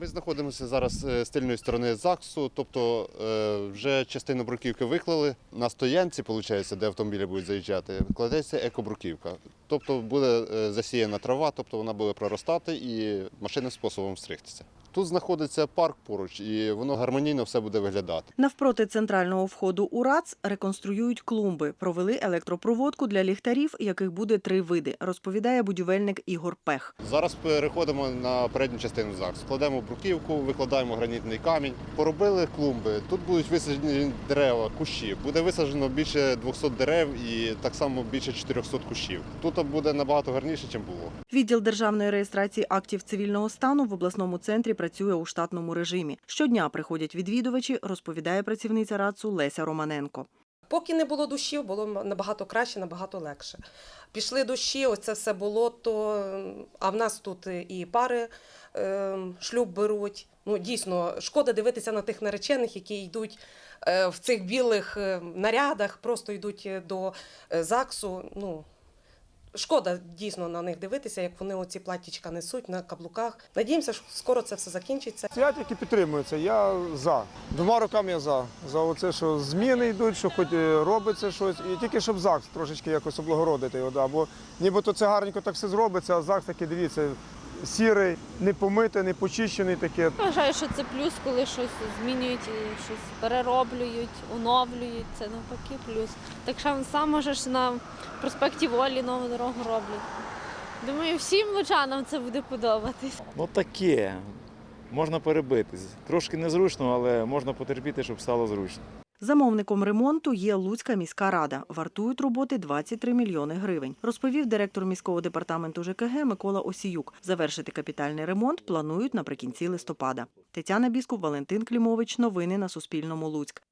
Ми знаходимося зараз е, з тильної сторони ЗАГСу, тобто е, вже частину бруківки виклали. На стоянці, виходить, де автомобілі будуть заїжджати, кладеться екобруківка. Тобто буде е, засіяна трава, тобто вона буде проростати і машинним способом стригтися. Тут знаходиться парк поруч, і воно гармонійно все буде виглядати. Навпроти центрального входу у РАЦ реконструюють клумби. Провели електропроводку для ліхтарів, яких буде три види, розповідає будівельник Ігор Пех. Зараз переходимо на передню частину ЗАГСу. Кладемо бруківку, викладаємо гранітний камінь. Поробили клумби. Тут будуть висаджені дерева, кущі. Буде висаджено більше 200 дерев і так само більше 400 кущів. Тут буде набагато гарніше, ніж було. Відділ державної реєстрації актів цивільного стану в обласному центрі працює у штатному режимі. Щодня приходять відвідувачі, розповідає працівниця РАЦу Леся Романенко. Поки не було дощів, було набагато краще, набагато легше. Пішли дощі, ось це все болото, а в нас тут і пари е, шлюб беруть. Ну, дійсно, шкода дивитися на тих наречених, які йдуть е, в цих білих е, нарядах, просто йдуть до е, ЗАГСу. Ну, шкода дійсно на них дивитися, як вони оці платічка несуть на каблуках. Надіємося, що скоро це все закінчиться. Свят, які підтримуються, я за. Двома руками я за. За оце, що зміни йдуть, що хоч е, робиться щось, і тільки щоб ЗАГС трошечки якось облагородити його. Да. Бо нібито це гарненько так все зробиться, а ЗАГС таки дивіться, сірий, не помитий, не почищений таке. Вважаю, що це плюс, коли щось змінюють, і щось перероблюють, оновлюють. Це навпаки плюс. Так що сам можеш на проспекті Волі нову дорогу роблять. Думаю, всім лучанам це буде подобатись. Ну таке. Можна перебитись. Трошки незручно, але можна потерпіти, щоб стало зручно. Замовником ремонту є Луцька міська рада. Вартують роботи 23 мільйони гривень, розповів директор міського департаменту ЖКГ Микола Осіюк. Завершити капітальний ремонт планують наприкінці листопада. Тетяна Біскуп, Валентин Клімович. Новини на Суспільному. Луцьк.